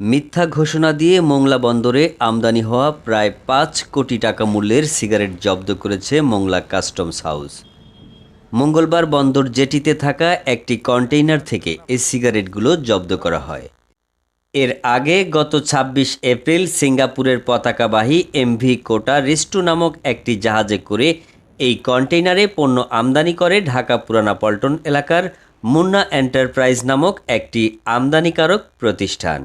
মিথ্যা ঘোষণা দিয়ে মোংলা বন্দরে আমদানি হওয়া প্রায় পাঁচ কোটি টাকা মূল্যের সিগারেট জব্দ করেছে মোংলা কাস্টমস হাউস। মঙ্গলবার বন্দর জেটিতে থাকা একটি কন্টেইনার থেকে এই সিগারেটগুলো জব্দ করা হয়। এর আগে গত ২৬ এপ্রিল সিঙ্গাপুরের পতাকাবাহী এমভি কোটা রিস্টু নামক একটি জাহাজে করে এই কন্টেইনারে পণ্য আমদানি করে ঢাকা পুরানা পল্টন এলাকার মুন্না এন্টারপ্রাইজ নামক একটি আমদানিকারক প্রতিষ্ঠান।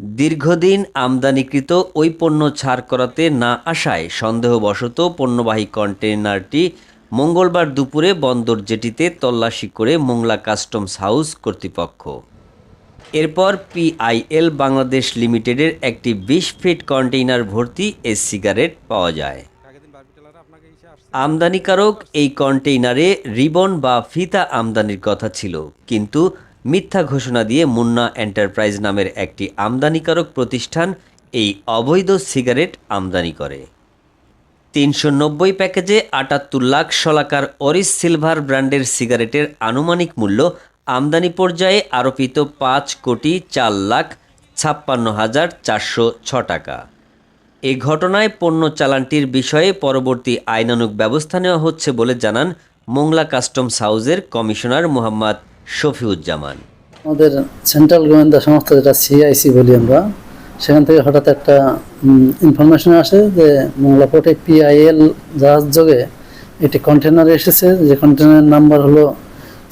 দীর্ঘদিন আমদানিকৃত ওই পণ্য ছাড় করাতে না আসায় সন্দেহবশত পণ্যবাহী কন্টেইনারটি মঙ্গলবার দুপুরে বন্দর জেটিতে তল্লাশি করে মোংলা কাস্টমস হাউস কর্তৃপক্ষ। এরপর পিআইএল বাংলাদেশ লিমিটেডের একটি বিশ ফিট কন্টেইনার ভর্তি এ সিগারেট পাওয়া যায়। আমদানিকারক এই কন্টেইনারে রিবন বা ফিতা আমদানির কথা ছিল, কিন্তু মিথ্যা ঘোষণা দিয়ে মুন্না এন্টারপ্রাইজ নামের একটি আমদানিকারক প্রতিষ্ঠান এই অবৈধ সিগারেট আমদানি করে। তিনশো নব্বই প্যাকেজে আটাত্তর লাখ শলাকার অরিস সিলভার ব্র্যান্ডের সিগারেটের আনুমানিক মূল্য আমদানি পর্যায়ে আরোপিত পাঁচ কোটি চার লাখ ছাপ্পান্ন হাজার চারশো ছ টাকা। এ ঘটনায় পণ্য চালানটির বিষয়ে পরবর্তী আইনানুগ ব্যবস্থা নেওয়া হচ্ছে বলে জানান মোংলা কাস্টমস হাউসের কমিশনার মোহাম্মদ শফিউজ্জামান। আমাদের সেন্ট্রাল গোয়েন্দা সংস্থা যেটা সিআইসি বলি আমরা, সেখান থেকে হঠাৎ একটা ইনফরমেশন আসে যে মোংলা পোর্টে পিআইএল জাহাজ যোগে একটি কন্টেনার এসেছে, যে কন্টেনারের নাম্বার হলো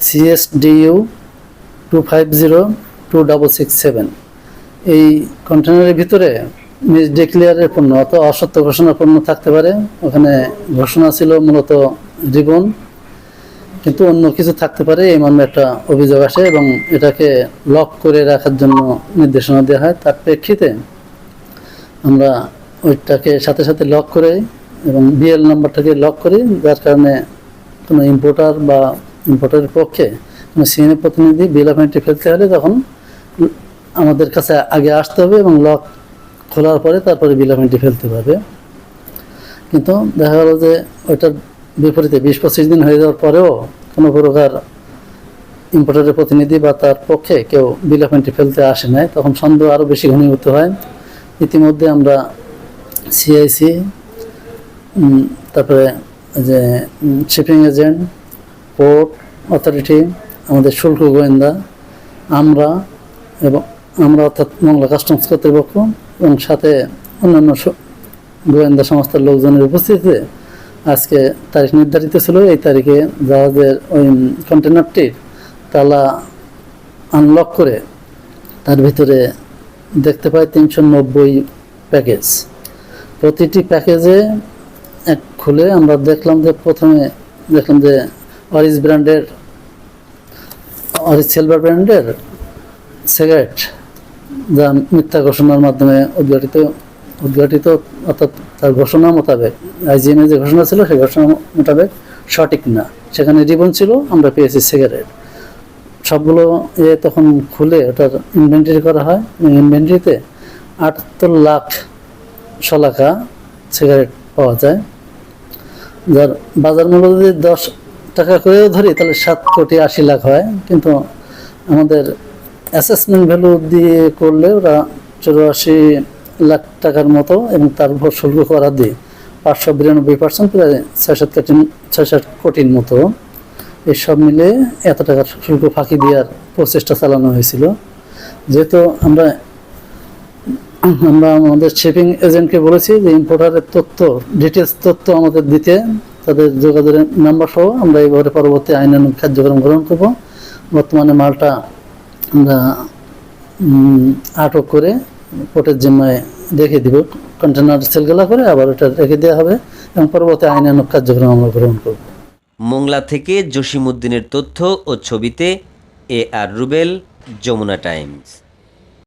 CSDU two five zero two double six seven এই কন্টেনারের ভিতরে মিস ডিক্লিয়ারের পণ্য অত অসত্য ঘোষণা পণ্য থাকতে পারে। ওখানে ঘোষণা ছিল মূলত রিবন। কিন্তু অন্য কিছু থাকতে পারে, এই মর্মে একটা অভিযোগ আসে এবং এটাকে লক করে রাখার জন্য নির্দেশনা দেওয়া হয়। তার প্রেক্ষিতে আমরা ওইটাকে সাথে সাথে লক করে এবং বিএল নাম্বারটাকে লক করি, যার কারণে কোনো ইম্পোর্টার বা ইম্পোর্টারের পক্ষে কোনো সিএনএ প্রতিনিধি বিল অফ এন্ট্রি ফেলতে হলে তখন আমাদের কাছে আগে আসতে হবে এবং লক খোলার পরে তারপরে বিল অফ এন্ট্রি ফেলতে পারবে কিন্তু দেখা গেল যে ওইটার বিপরীতে বিশ পঁচিশ দিন হয়ে যাওয়ার পরেও কোনো প্রকার ইম্পোর্টারের প্রতিনিধি বা তার পক্ষে কেউ বিল ফেলতে আসে নাই। তখন সন্দেহ আরও বেশি ঘনীভূত হয়। ইতিমধ্যে আমরা সিআইসি তারপরে যে শিপিং এজেন্ট পোর্ট অথরিটি আমাদের শুল্ক গোয়েন্দা, আমরা এবং আমরা অর্থাৎ মংলা কাস্টমস কর্তৃপক্ষ এবং সাথে অন্যান্য গোয়েন্দা সংস্থার লোকজনের উপস্থিতিতে আজকে তারিখ নির্ধারিত ছিল, এই তারিখে জাহাজের ওই কন্টেনারটির তালা আনলক করে তার ভিতরে দেখতে পাই তিনশো নব্বই প্যাকেজ। প্রতিটি প্যাকেজে এক খুলে আমরা দেখলাম যে প্রথমে দেখলাম যে অরিজ ব্র্যান্ডের অরিজ সিলভার ব্র্যান্ডের সিগারেট যা মিথ্যা ঘোষণার মাধ্যমে উদ্ঘাটিত উদ্ঘাটিত, অর্থাৎ তার ঘোষণা মোতাবেক, আইজিএমে যে ঘোষণা ছিল, সেই ঘোষণা মোতাবেক সঠিক না। সেখানে রিবন ছিল, আমরা পেয়েছি সিগারেট। সবগুলো এ তখন খুলে ওটার ইনভেন্টারি করা হয়। ইনভেন্টারিতে আটাত্তর লাখ শলাকা সিগারেট পাওয়া যায়। যার বাজার মূল্য যদি দশ টাকা করেও ধরি, তাহলে সাত কোটি আশি লাখ হয়। কিন্তু আমাদের অ্যাসেসমেন্ট ভ্যালু দিয়ে করলে ওরা চৌরাশি লাখ টাকার মতো এবং তার উপর শুল্ক করা দিয়ে পাঁচশো বিরানব্বই পার্সেন্ট প্রায় ছয় সাত কোটি ছয় সাত কোটির মতো। এই সব মিলে এত টাকার শুল্ক ফাঁকি দেওয়ার প্রচেষ্টা চালানো হয়েছিল। যেহেতু আমরা আমরা আমাদের শিপিং এজেন্টকে বলেছি যে ইম্পোর্টারের তথ্য ডিটেলস তথ্য আমাদের দিতে, তাদের যোগাযোগের নাম্বার সহ আমরা এবারে পরবর্তী আইনানুগ কার্যক্রম গ্রহণ করব। বর্তমানে মালটা আমরা আটক করে কোর্টের জিম্মায় রেখে দিব। কন্টেনার সেলগুলা করে আবার ওটা রেখে দেওয়া হবে এবং পরবর্তী আইনানুগ কার্যক্রম আমরা গ্রহণ করব। মোংলা থেকে জসিমউদ্দিনের তথ্য ও ছবিতে A R Rubel, Jamuna Times.